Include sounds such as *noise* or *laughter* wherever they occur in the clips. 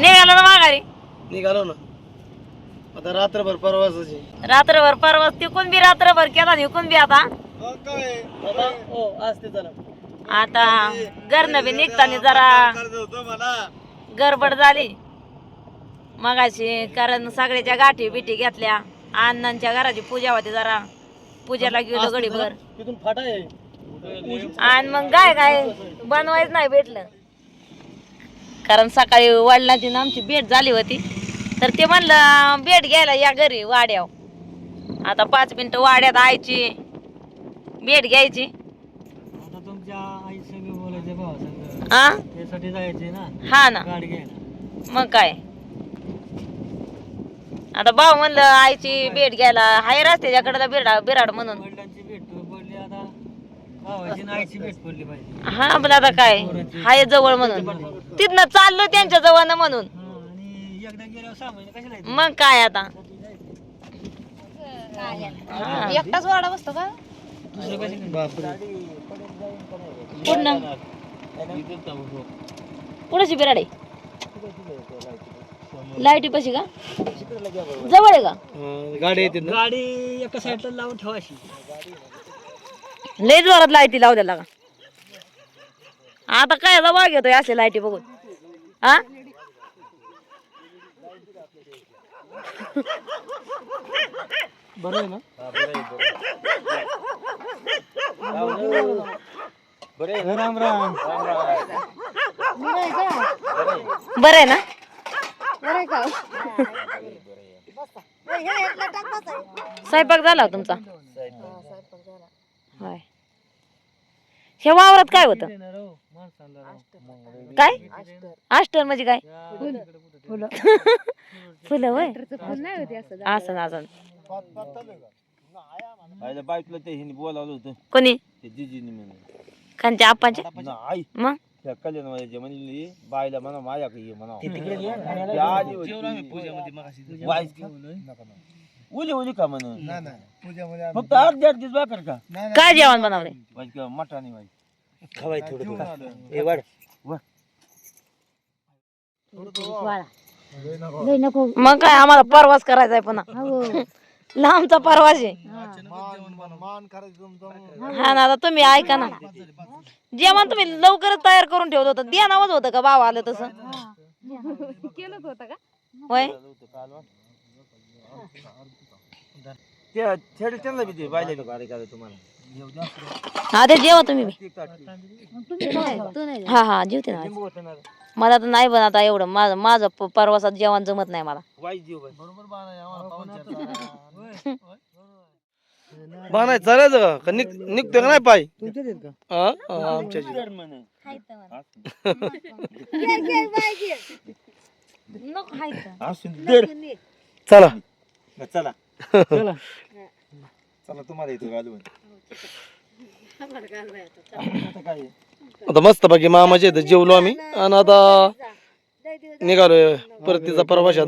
निघालो ना माघारी. निघालो ना. आता रात्रभर परवासाची. रात्रभर परवा तिकून बी रात्रभर केला इकून बी आता. हो असते चला आता घरनं बी निघताना जरा गडबड झाली. मगाशी कारण सगळ्याच्या गाठी बिठी घेतल्या अण्णांच्या घराची पूजा होती जरा. पूजेला गेलो गडीभर तिथून फाटा आहे. आणि मग काय काय? बनवायच नाही भेटलं. कारण सकाळी वडिलांची ना आमची भेट झाली होती. तर ते म्हणलं भेट घ्यायला या घरी वाड्याव आता पाच मिनिटं वाड्यात आयची भेट घ्यायची. आता तुमच्या आई संग बोलायचे भावा संग आ? त्यासाठी जायचे ना? हा ना. गाडी घ्यायला. मग काय? आता भाऊ म्हणलं आईची भेट घ्यायला. हाय रस्त्याच्याकडे बिराड बिराड म्हणून. वडिलांची भेट पडली आता भावाची आणि आईची भेट पडली पाहिजे हा पण आता काय? हाय जवळ म्हणून. तिथनं चाललो त्यांच्या जवळ म्हणून. आणि एकदा गेल्यावर सहा महिने कशाला येते? मग काय आता? हा. एकटाच वाडा बसतो का? पूर्ण? कुणाची बिराड? आहे लाईटी पशी का? जवळ आहे का? गाडी येते गाडी एका साईडला लावून ठेवायची लय जोरात लाईटी लावल्या का आता काय वाघ येतोय असे लाईटी बघून? हा? बरं आहे ना? राम राम बरं आहे ना? बरं का? स्वयंपाक झाला हो तुमचा? होय. हे वावरात काय होतं? काय? आष्टर म्हणजे काय? फुलं. फुल नाही होती असं असं असं आईला बायकोला ते हिने बोलावलं होतं. कोणी? ते जिजीने म्हणून. खानच्या मग? त्या कल्याण माझ्या म्हणली बायला म्हणा माझ्याकडे ये म्हणा. उली उली का म्हणून? फक्त अर्धी अर्धी बाकर का? काय जेवण बनवले वाईट किंवा मटाने वाईट खवाय थोडं हे वाढ. लय नको. मग काय आम्हाला परवास करायचा आहे पुन्हा. हो. लांबचा परवास आहे. हा. ना. आता तुम्ही ऐका ना. जेवण तुम्ही लवकरच तयार करून ठेवलं होतं. देणावच होतं का? भाव आलं तसं. केलंच होतं का? होय? ते थेडे त्यांना बी दे बायला बी गाडी काय तुम्हाला? हा ते जेवा तुम्ही बी. तुम्ही नाही तू नाही हा हा जेवते ना. आज. मला तर नाही आता एवढं. माझं माझं प- परवासात जेवण जमत नाही मला. जीव बाई. बाणाय *laughs* चालायचं का? का निघ निघतं का नाही पाय? हा? हा, आमच्या दे. चला. चला. चला. चला तुम्हाला इथं घालून आता काय आहे? आता मस्त बाकी मामाचे इथं जेवलो आम्ही. आणि आता निघालोय परतीचा प्रवासात.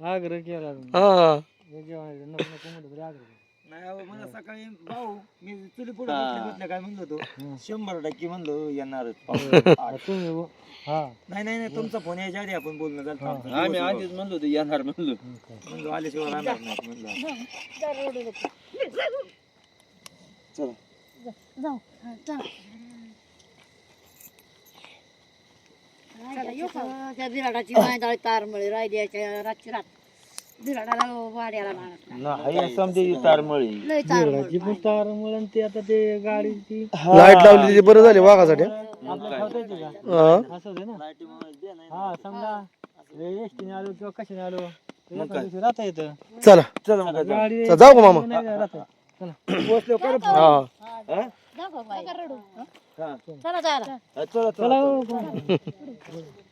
हा आग्रह केला हा. नाही अहो, मला सकाळी भाऊ मी चुली पुढे काय म्हणलो होतो शंभर टक्के म्हणलो हा. नाही नाही नाही तुमचा फोन यायच्या आधी आपण बोलणं झालं. आम्ही आधीच म्हणलो होतो येणार म्हणलो. म्हणलो आल्याशिवाय राहणार नाही म्हणलं. जाऊ चला त्या बिराडाची मायदाळी तारमळी रायद्याच्या रातची रात बिराडाला वाड्याला मारत नाही समजे तारमळी लय तारमळ जी पण तार मुलं ते आता ते गाडी ती लाइट लावली ती बरं झाली वाघासाठी हा असं आहे ना हा समजा एसटीने आलो किंवा कशाने आलो राहता येतं चला. गाडी चला, जाऊ का मामा नाही *coughs* हा. हा. हा, चला चला. हो. *laughs*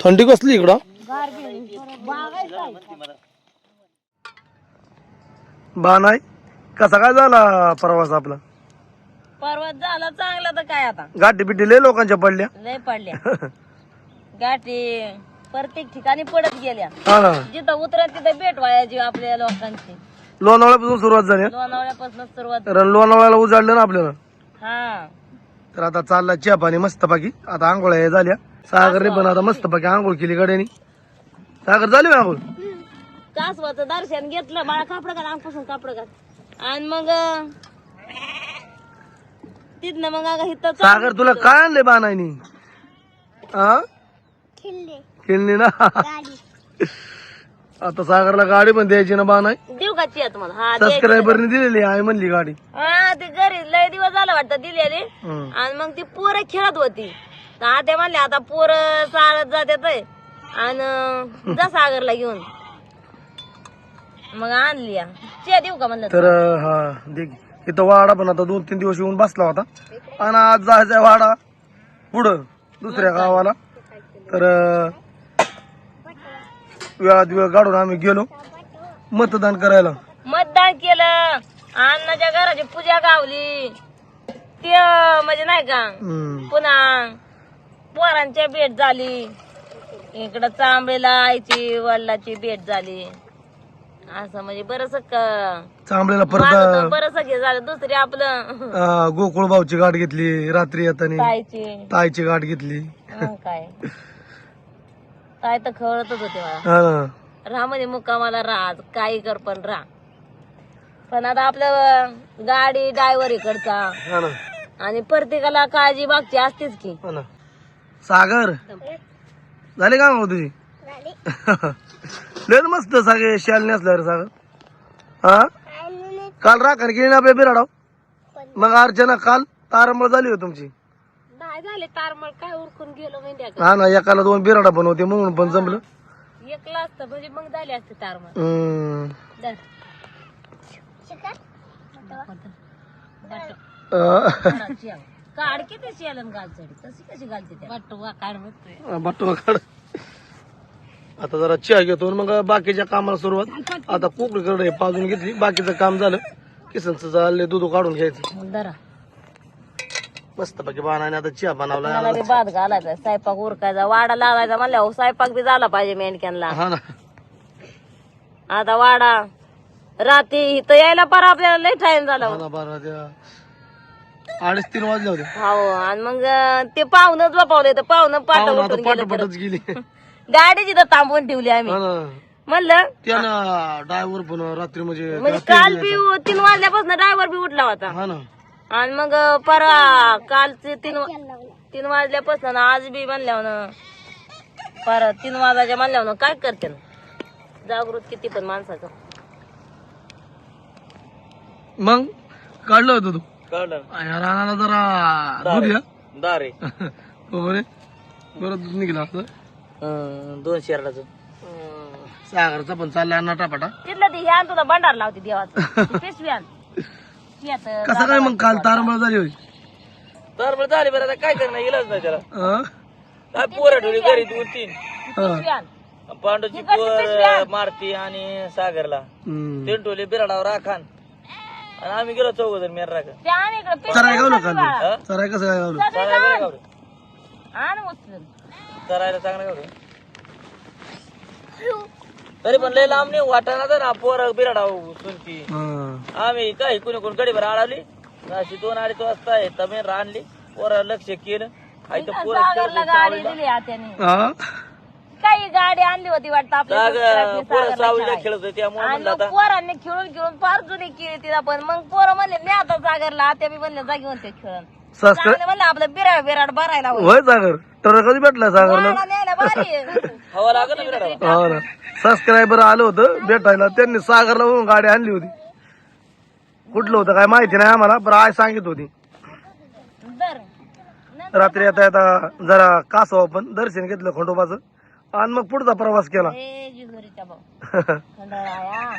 थंडी कसली इकडं? बाणाय कसा काय झाला प्रवास आपला? परवा झाला चांगला तर काय आता? गाठी बिठी लय लोकांच्या पडल्या. लय पडल्या. *laughs* गाठी प्रत्येक ठिकाणी पडत गेल्या. हा ना. जिथं उतरत तिथं भेट व्हायची आपल्या लोकांची. लोणावळ्यापासून सुरुवात झाली. लोणावळ्यापासून सुरुवात कारण लोणावळ्याला उजाडलं ना आपल्याला? हा. तर आता चालला चहा पाणी मस्त बाकी आता आंघोळ्या हे झाल्या. सागरने पण आता मस्त बाकी आंघोळ केली गाड्यानी. सागर झाली का आंघोळ? कासवाचं दर्शन घेतलं. मला कापड घाल अंगपासून कापड घाल. आणि मग अं, तिथनं मग अगं इथं चा- सागर तुला काय आणले बाणायनी हा खेळणी ना? आता सागरला गाडी पण द्यायची ना बाणाय देऊ का चिया तुम्हाला हा द्यायची. सबस्क्रायबरने दिलेली आहे म्हणली गाडी. हा ते घरी लय दिवस झाला वाटतं दिलेली. हम्म. आणि मग ती पोरं खेळत होती. तर आता म्हणले आता पोरं चालत जात्यात आणि जा सागरला घेऊन. मग आणली या. चिया देऊ का म्हणलं तर हा दे की. इथं वाडा पण आता दोन तीन दिवस येऊन बसला होता. आणि आज जायचा वाडा. पुढं दुसऱ्या गावाला. तर वेळात वेळ काढून आम्ही गेलो मतदान करायला. मतदान केलं. अण्णाच्या घराची पूजा गावली. ते म्हणजे नाही का? हम्म. पुन्हा पोरांच्या भेट झाली. इकडं चांबळीला आईची वडिलाची भेट झाली. असं म्हणजे बरस चांबलेला परत बरस हे झालं. दुसरी आपलं. अं, गोकुळबावची गाठ घेतली रात्री येताना. ताईची. ताईची गाठ घेतली. मग काय? *laughs* ताई तर खवळतच होते मला हा. राहा म्हणजे मुक्कामाला राहा. काही कर पण राहा. पण आता आपलं गाडी ड्रायव्हर इकडचा. हा ना. आणि प्रत्येकाला काळजी मागची असतेच की. हा ना. सागर. झाली का मग तुझी लय मस्त सगळे शाल नेसल्या रे सागर. हा? काल राखण केली ना आपल्या बिराडाव मग अर्चना काल तारंबळ झाली हो तुमची. झाले तारमळ काय उरकून गेलो का हा ना एकाला दोन बिराडा होते म्हणून पण जमलं. एकला असतं म्हणजे मग झाले असते तारमळ. हम्म. अं. काढ किती शेलन घालचडी तशी कशी घालते त्या बटवा काढ म्हणतोय. बटवा काढ. आता जरा चहा घेतो आणि मग बाकीच्या कामाला सुरुवात. आता कोकळीकडे पाजून घेतली. बाकीचं काम झालं. किसनचं चालले दूध काढून घ्यायचं. दरा मस्त बाकी बाणाने आता चहा बनवला. मला बी भात घालायचा स्वयंपाक उरकायचा वाडा लावायचा म्हणल्यावर स्वयंपाक बी झाला पाहिजे मेंढक्यांना. हा ना. आता वाडा रात्री इथं यायला पर आपल्याला लय टाइम झाला. हा ना बारा त्या अडीच तीन वाजले होते. हो आणि मग अं, ते पाहुणच झोपावले तर पाहुणं पाठ आता उठून गेलं पाठोपाठच गेली. *laughs* गाडी तिथं थांबवून ठेवली आम्ही. ना. म्हणलं त्यानं ड्रायव्हर पण रात्री म्हणजे म्हणजे काल बी तीन वाजल्यापासून ड्रायव्हर बी उठला होता. हा ना. आणि मग परवा कालचे तीन तीन वाजल्यापासून आज बी म्हणल्यावर पर तीन वाजायच्या म्हणल्यावर काय करते ना? जागृत किती पण माणसाचं. मग काढलं होतं तू? काढलं. आणि या रानाला जरा दूध दारे. हो बरे. बरं दूध निघलं असं दोन शेरडाचं. सागरचा पण चालला नाटापाटा तिथलं ती ह्यान तुला भंडार लावते देवाचं. ती पिशवी *laughs* कसं काय मग काल तारंबळ झाली होती तर बरं झाले बरं आता काय करणार? इलाज नाही त्याला. अं? काय पोरं ठेवली घरी दोन तीन? हा. पांडूची. पोर मारती आणि सागरला. हम्म. तीन टोले बिराडावर राखान आणि आम्ही गेलो चौघ जण मेर राखा चराय गावलं काल कसं काय गावलं? चरायला चरायला चांगलं गावडे तरी पण लय लांब नाही वाटाणा तर ना पोर बिराडा सुनती हा. आम्ही काय कुणी कोण कडीभर आळवली. अशी दोन अडीच वाजता आहे तमेर आणली पोरं लक्ष केलं. आई तर पोरं सागरला गाडी दिली आत्याने हा? काही गाडी आणली होती वाटतं आपल्या सागर पोरं सावलीला. खेळत होते त्यामुळे आणि म्हणलं मग आता पोरांनी खेळून खेळून फार जुनी केली तिला पण. मग पोरं म्हणले नाही आता सागरला आत्या बी म्हणले जा घेऊन ते खेळून सबस्क्राईब चांगलं म्हणलं आपलं बिराड बिराड भरायला होईल. होय सागर. तर कधी भेटला सागरला गाडा न्यायला भारी आहे. हवा लागत ना बिराडावर हो ना. सबस्क्रायबर आलं होतं भेटायला. त्यांनी सागरला वरून गाडी आणली होती. कुठलं होतं काय माहिती नाही आम्हाला पण आय सांगित होती. बरं. रात्री येता येता जरा कासव पण दर्शन घेतलं खंडोबाचं. आणि मग पुढचा प्रवास केला. ए जिगोरीचा भाऊ. *laughs* खंडाळा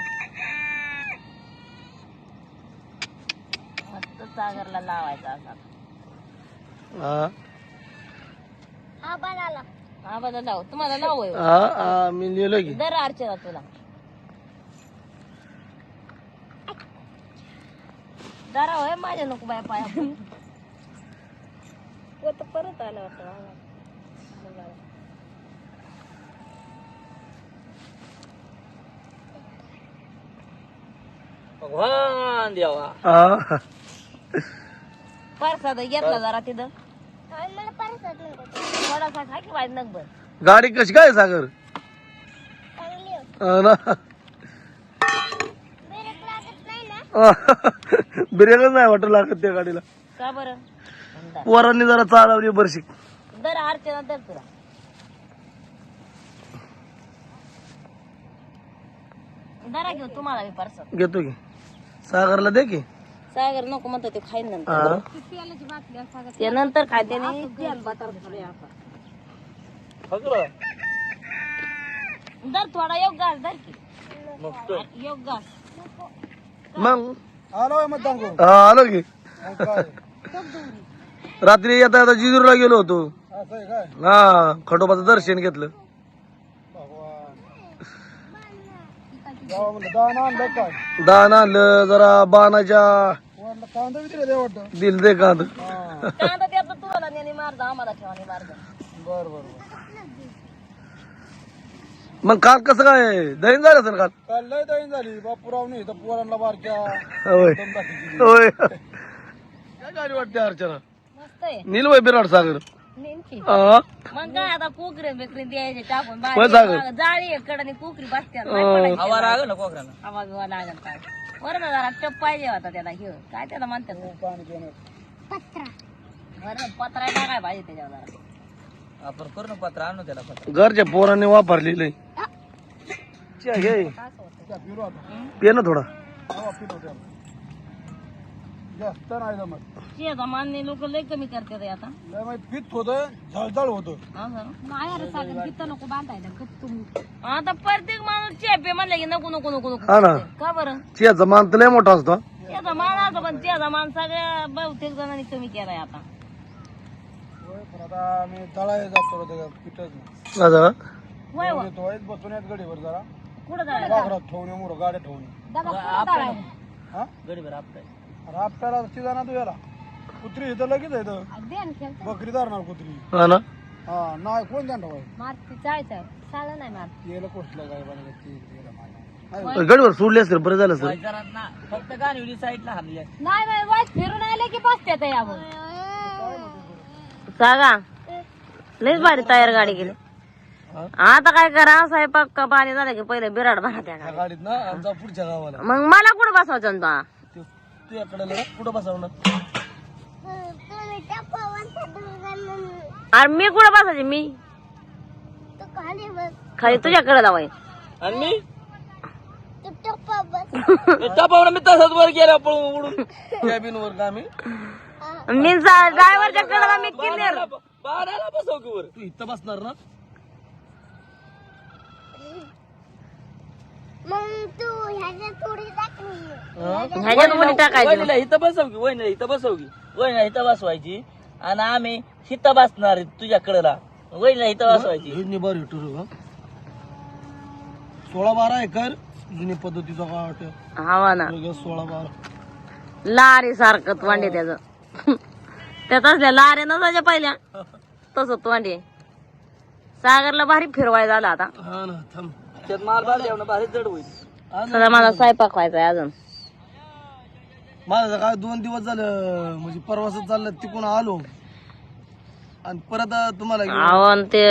मस्त सागरला लावायचा असा. हा. हा बघा लाव तुम्हाला लाव होय. हा, हा, मी लिहिलं की दर अर्चना तुला जरा होय माझ्या नको बाय पाया पोत परत आलं वाटतं मला. भगवान देवा हा. परसाद घेतला जरा तिथं थोडासा खा की गाडी कशी काय सागर? हा ना. *laughs* ब्रेकच नाही वाटत लागत त्या गाडीला. का बरं? पोरांनी जरा चालवली बरशी. दर अर्चना दर तुला. दरा घेऊ तुम्हाला घेतो की. सागरला दे की. सागर नको म्हणतो ते खाईन नंतर. ते नंतर खाते नाही. दर थोडा योग घास दर की. योग घास. मग? आलो मतदान करू हा आलो की. रात्री येता येता जिजूरला गेलो होतो. असं आहे काय? हा खंडोबाचं दर्शन घेतलं. दान आणलं काय? दान आणलं जरा बाणाच्या कांदा वाटतं. दिल दे कांद कांदा त्याचं तुला नेहमी मारदा आम्हाला ठेवाने मारदा बर बर बर. मग काल कसं काय? दैन झालं असेल काल? काल लय दहीन झाली. बापूरावनी इथं पोरांना बारक्या होय. दम दाखवली. होय. काय गाडी वाटते अर्चना? मस्त आहे. नीलवय बिराड सागर. नेमकी. हा. मग काय आता कुकरी बिकरी द्यायचे टाकून बाहेर जाळी कडे कुकरी बसत्यात. अं, हवा लागल ना कोकराला हवा बिवा लागल काय? बरं ना जरा टप पाहिजे होता त्याला हे काय त्याला म्हणतात? पिण्यात. बरं पत्रा टाकाय पाहिजे त्याच्यावर जरा. आपण करू ना पत्र आणू त्याला पत्र. घरच्या पोरांनी वापरलेलं घे त्या पिलो आता पे ना थोडा. जास्त नाही जमत. मान्य लोक लय कमी करते रे आता. लय माहीत पित्त होतं झळझळ होतं आता प्रत्येक माणूस चेपे म्हणलं की नको नको नको नको. हा ना. का बरं? चियाचा मान तर लय मोठा असतो. त्याचा मान असं पण त्याचा मान सगळ्या बहुतेक जणांनी कमी केलाय आता. पण आता आम्ही तळाय जातो त्याच्या पिठच असं का? वय व. येतो आहे, बसून येत गडीवर जरा. कुठं जायचं बागरात ठेवणे मोर गाड्या ठेवणे हा गडीभर अरे आपल्याला तिघा तू याला. कुत्री इथं लगेच आहे बकरी धरणार कुत्री. हा ना? हा नाही कोण जाणार मारती नाही मार याला कुठलं काय गडीवर सोडले असतील बरं झालं सर. ना. फक्त गाणीवली साईडला हाणली नाही बाई वाईट फिरून आले की बसते यावर सागा लईच भारी तयार गाडी गेली आता काय करा स्वयंपाक का पाणी झालं की पहिले बिराड भरा त्या गाडीत ना आमचा पुढच्या गावाला. मग मला कुठं बसवायचं ना ते- तुझ्याकडे कुठं बसवणार अरे मी कुठं बसायचे? मी? खाली तुझ्याकडे जावाय आणि मी? टपावर *laughs* मी तसंच वर गेला पळून उडून. कॅबिन वर का आम्ही मी ड्रायव्हरच्या कडे मी किल्लेर? बाराला बसव की वर. तू इथं बसणार ना? ह्याच्यात उडी टाकायची. वहिनीला इथं बसव की वहिनीला इथं बसव की वहिनीला इथं बसवायची आणि आम्ही इथं बसणार आहे वहिनीला इथं बसवायची. जुनी बरी सोळा बारा एकर जुनी पद्धतीचा काय वाटत हवा ना सोळा बारा लारी सारखं तोंडे त्याच. त्यात असल्या लारे नसायच्या पहिल्या. तस तोंडे सागरला भारी फिरवायला झाला आता. हा ना थांब. त्यात माल बाल जेवण भारी जड होईल. सगळा माझा स्वयंपाक व्हायचा अजून. माझं काय दोन दिवस झालं म्हणजे परवाच चाललं तिकडून आलो. आणि परत तुम्हाला घेऊन- अहो आणि ते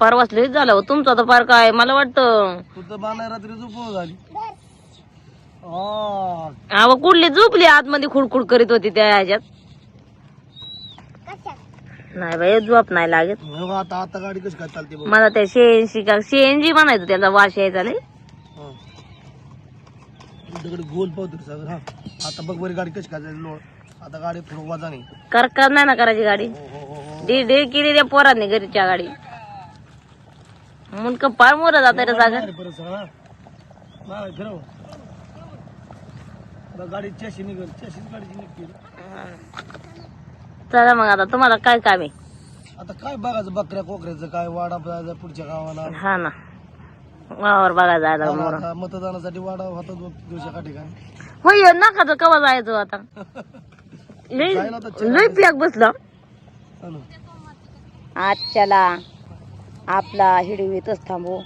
परवाच लईच झालं हो. तुमचं तर फार काय मला वाटतं. तू तर बाना रात्री झोप झाली. हा अहो कुठली झोपली? आतमध्ये खुडखुड करीत होती त्या ह्याच्यात. नाही बाई झोप नाही लागत. हे आता आता गाडी कशी काय चालते बघ. मला त्या शेएनशी का शेएनजी म्हणायचं त्याचा वाश यायचा हा. तुझ्याकडे गोल पाहतो रे सागर हा. आता बघ बरी गाडी कशी काय चालली लोळ. आता गाडी थोडं वजा नाही. नाही ना करायची गाडी. हो हो हो हो. केली त्या पोरांनी घरीच्या गाडी. मुंडक पार मोर जात रे सागर. अरे परत सगळा नाही फिरव. आता गाडी चॅशी निघल गाडीची निघते चला मग आता तुम्हाला काय काम आहे? आता काय बघायचं बकऱ्या कोकऱ्याचं काय वाडा जायचं पुढच्या गावाला. हा ना. वावर बघा जायला आता मतदानासाठी वाडा होता दोन दिवसाच्या ठिकाणी होय नका तर कवा जायचं आता. *laughs* लई जायला तर लई पॅक बसलं. हा ना. आजच्याला आपला हिडवीतच थांबू.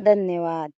धन्यवाद.